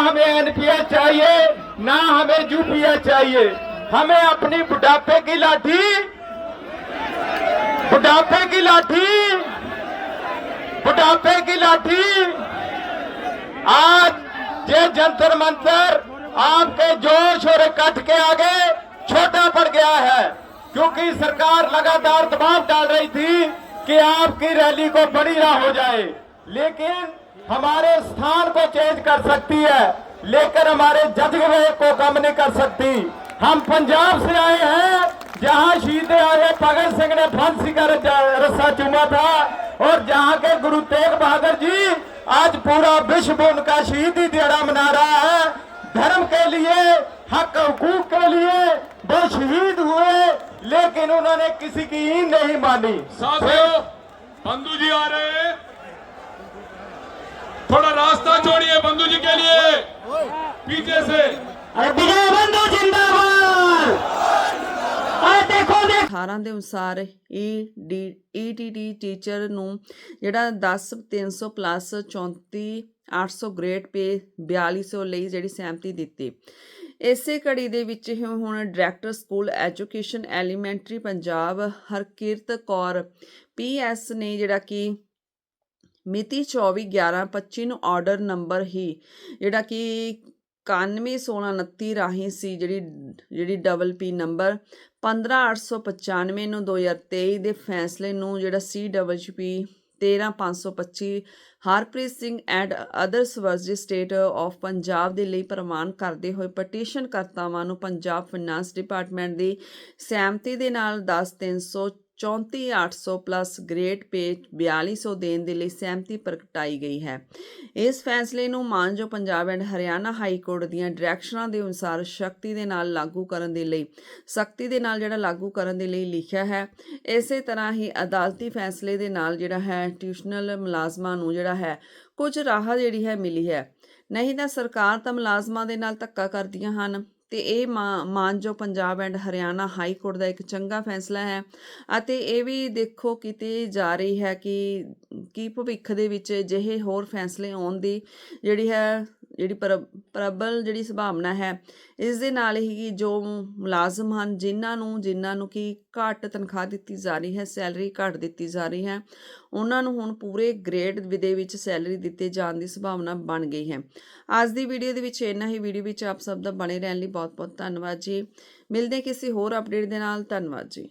हमें एनपीएस चाहिए, ना हमें यूपीएस चाहिए। हमें अपनी बुढ़ापे की लाठी, बुढ़ापे की लाठी, बुढ़ापे की लाठी। आज ये जंतर मंतर आपके जोश और इकट्ठ के आगे छोटा पड़ गया है, क्योंकि सरकार लगातार दबाव डाल रही थी कि आपकी रैली को बड़ी ना हो जाए। लेकिन हमारे स्थान को चेंज कर सकती है, लेकिन हमारे जज्बे को कम नहीं कर सकती। हम पंजाब से आए हैं, जहाँ शहीद आए भगत सिंह ने फांसी का रस्सा चूमा था, और जहाँ के गुरु तेग बहादुर जी आज पूरा विश्व उनका शहीदी दिहाड़ा मना रहा है। धर्म के लिए, हक हकूक के लिए वो शहीद हुए, लेकिन उन्होंने किसी की ईंद नहीं मानी। साथियों, बंधु जी आ रहे हैं। थोड़ा रास्ता छोड़िए बंधु जी के लिए पीछे से अरे विजय बंधु जिंदाबाद और देखो देखो 18 ਦੇ ਅਨੁਸਾਰ ਈ ਡੀ ਈਟੀਟੀ ਟੀਚਰ ਨੂੰ ਜਿਹੜਾ 10 300 ਪਲੱਸ 34 800 ਗ੍ਰੇਡ ਪੇ 4200 ਲਈ ਜਿਹੜੀ ਸਹਿਮਤੀ ਦਿੱਤੀ ਇਸੇ ਕੜੀ ਦੇ ਵਿੱਚ ਹੀ ਹੁਣ director school education elementary Punjab Harkirat Kaur PS ਨੇ ਜਿਹੜਾ ਕਿ ਮਿਤੀ 24/11/25 ਨੂੰ ਆਰਡਰ ਨੰਬਰ ਹੀ, ਜਿਹੜਾ ਕਿ 911629 ਰਾਹੀਂ ਸੀ, ਜਿਹੜੀ ਜਿਹੜੀ ਡਬਲ ਪੀ ਨੰਬਰ 15895 ਨੂੰ 2023 ਦੇ ਫੈਸਲੇ ਨੂੰ, ਜਿਹੜਾ CWP 13525 Harpreet Singh and others versus state of Punjab ਦੇ ਲਈ ਪ੍ਰਮਾਣ ਕਰਦੇ ਹੋਏ ਪਟੀਸ਼ਨ ਕਰਤਾਵਾਂ ਨੂੰ ਪੰਜਾਬ ਫਾਈਨਾਂਸ ਡਿਪਾਰਟਮੈਂਟ ਦੀ ਸਹਿਮਤੀ ਦੇ ਨਾਲ 10300 34800 ਪਲੱਸ ਗ੍ਰੇਡ ਪੇ 4200 ਦੇਣ ਦੇ ਲਈ ਸਹਿਮਤੀ ਪ੍ਰਗਟਾਈ ਗਈ ਹੈ। ਇਸ ਫੈਸਲੇ ਨੂੰ ਮਾਨਜੋ Punjab and Haryana high court ਦੀਆਂ ਡਾਇਰੈਕਸ਼ਨਾਂ ਦੇ ਅਨੁਸਾਰ ਸ਼ਕਤੀ ਦੇ ਨਾਲ ਲਾਗੂ ਕਰਨ ਦੇ ਲਈ, ਸਖਤੀ ਦੇ ਨਾਲ ਜਿਹੜਾ ਲਾਗੂ ਕਰਨ ਦੇ ਲਈ ਲਿਖਿਆ ਹੈ, ਇਸੇ ਤਰ੍ਹਾਂ ਹੀ ਅਦਾਲਤੀ ਫੈਸਲੇ ਦੇ ਨਾਲ ਜਿਹੜਾ ਹੈ, ਟਿਊਸ਼ਨਲ ਮੁਲਾਜ਼ਮਾਂ ਨੂੰ ਜਿਹੜਾ ਹੈ, ਕੁਝ ਰਾਹਤ ਜਿਹੜੀ ਹੈ ਮਿਲੀ ਹੈ। ਨਹੀਂ ਤਾਂ ਸਰਕਾਰ ਤਾਂ ਮੁਲਾਜ਼ਮਾਂ ਦੇ ਨਾਲ ਧੱਕਾ ਕਰਦੀਆਂ ਹਨ। ਤੇ ਇਹ ਮਾ- ਮਾਨਜੋ Punjab and Haryana high court ਦਾ ਇੱਕ ਚੰਗਾ ਫੈਸਲਾ ਹੈ ਅਤੇ ਇਹ ਵੀ ਦੇਖੋ ਕਿਤੇ ਜਾ ਰਹੀ ਹੈ ਕਿ, ਕੀ ਭਵਿੱਖ ਦੇ ਵਿੱਚ ਅਜਿਹੇ ਹੋਰ ਫੈਸਲੇ ਆਉਣ ਦੀ ਜਿਹੜੀ ਹੈ ਜਿਹੜੀ ਪਰ- ਪ੍ਰਬਲ ਜਿਹੜੀ ਸੰਭਾਵਨਾ ਹੈ ਇਸ ਦੇ ਨਾਲ ਹੀ ਜੋ ਮੁਲਾਜ਼ਮ ਹਨ, ਜਿਨ੍ਹਾਂ ਨੂੰ ਜਿਨ੍ਹਾਂ ਨੂੰ ਕਿ ਘੱਟ ਤਨਖਾਹ ਦਿੱਤੀ ਜਾ ਰਹੀ ਹੈ, ਸੈਲਰੀ ਘੱਟ ਦਿੱਤੀ ਜਾ ਰਹੀ ਹੈ, ਉਹਨਾਂ ਨੂੰ ਹੁਣ ਪੂਰੇ ਗ੍ਰੇਡ ਦੇ ਵਿੱਚ ਸੈਲਰੀ ਦਿੱਤੇ ਜਾਣ ਦੀ ਸੰਭਾਵਨਾ ਬਣ ਗਈ ਹੈ। ਅੱਜ ਦੀ ਵੀਡੀਓ ਦੇ ਵਿੱਚ ਇੰਨਾ ਹੀ। ਵੀਡੀਓ ਵਿੱਚ ਆਪ ਸਭ ਦਾ ਬਣੇ ਰਹਿਣ ਲਈ ਬਹੁਤ ਬਹੁਤ ਧੰਨਵਾਦ ਜੀ। ਮਿਲਦੇ ਕਿਸੇ ਹੋਰ ਅਪਡੇਟ ਦੇ ਨਾਲ। ਧੰਨਵਾਦ ਜੀ।